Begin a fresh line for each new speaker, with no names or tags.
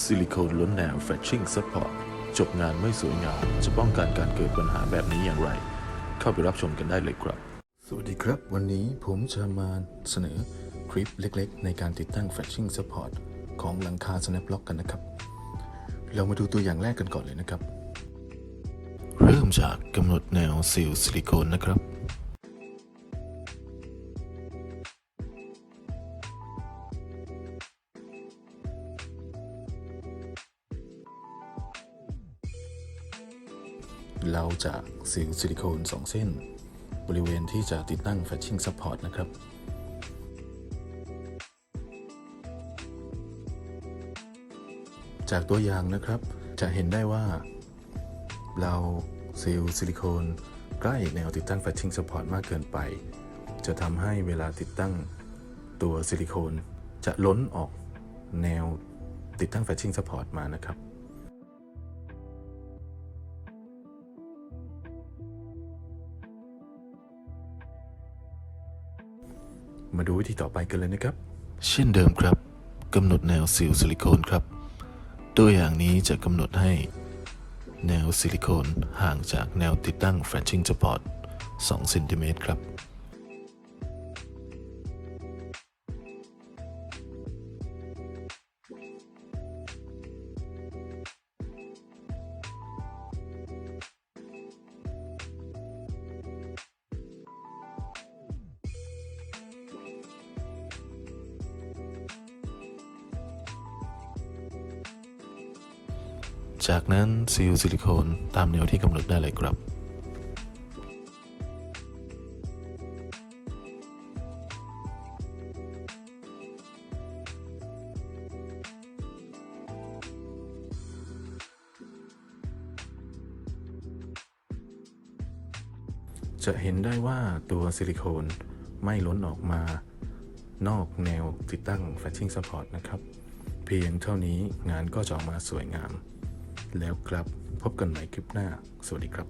ซิลิโคนล้นแนวแฟชชิ่งซัพพอร์ตจบงานไม่สวยงาม จะป้องกันการเกิดปัญหาแบบนี้อย่างไร เข้าไปรับชมกันได้เลยครับ สวัสดีครับ วันนี้ผมจะมาเสนอคลิปเล็กๆ ในการติดตั้ง Flashing Support ของหลังคา Snaplock กันนะครับ เรามาดูตัวอย่างแรกกันก่อนเลยนะครับ เริ่มจากกำหนดแนวซีลซิลิโคนนะครับ เราจะซีลซิลิโคน2 เส้น บริเวณที่จะติดตั้ง Flashing Support นะครับจากตัวอย่างนะครับจะเห็นได้ว่า เราซีลซิลิโคนใกล้แนวติดตั้ง Flashing Support มากเกินไป จะทำให้เวลาติดตั้งตัวซิลิโคนจะล้นออกแนวติดตั้ง Flashing Support มานะครับ มาดูวิธีต่อไปกันเลยนะครับ เช่นเดิมครับกำหนดแนวซิลซิลิโคนครับ ตัวอย่างนี้จะกำหนดให้ แนวซิลิโคนห่างจากแนวติดตั้ง Frenching Support 2เซนติเมตรครับ จากนั้นซีลซิลิโคนตามแนวที่กำหนดได้เลยครับจะเห็นได้ว่าตัวซิลิโคนไม่ล้นออกมานอกแนวติดตั้ง Fetching Support นะครับ เพียงเท่านี้งานก็จะออกมาสวยงาม แล้วครับ พบกันใหม่คลิปหน้า สวัสดีครับ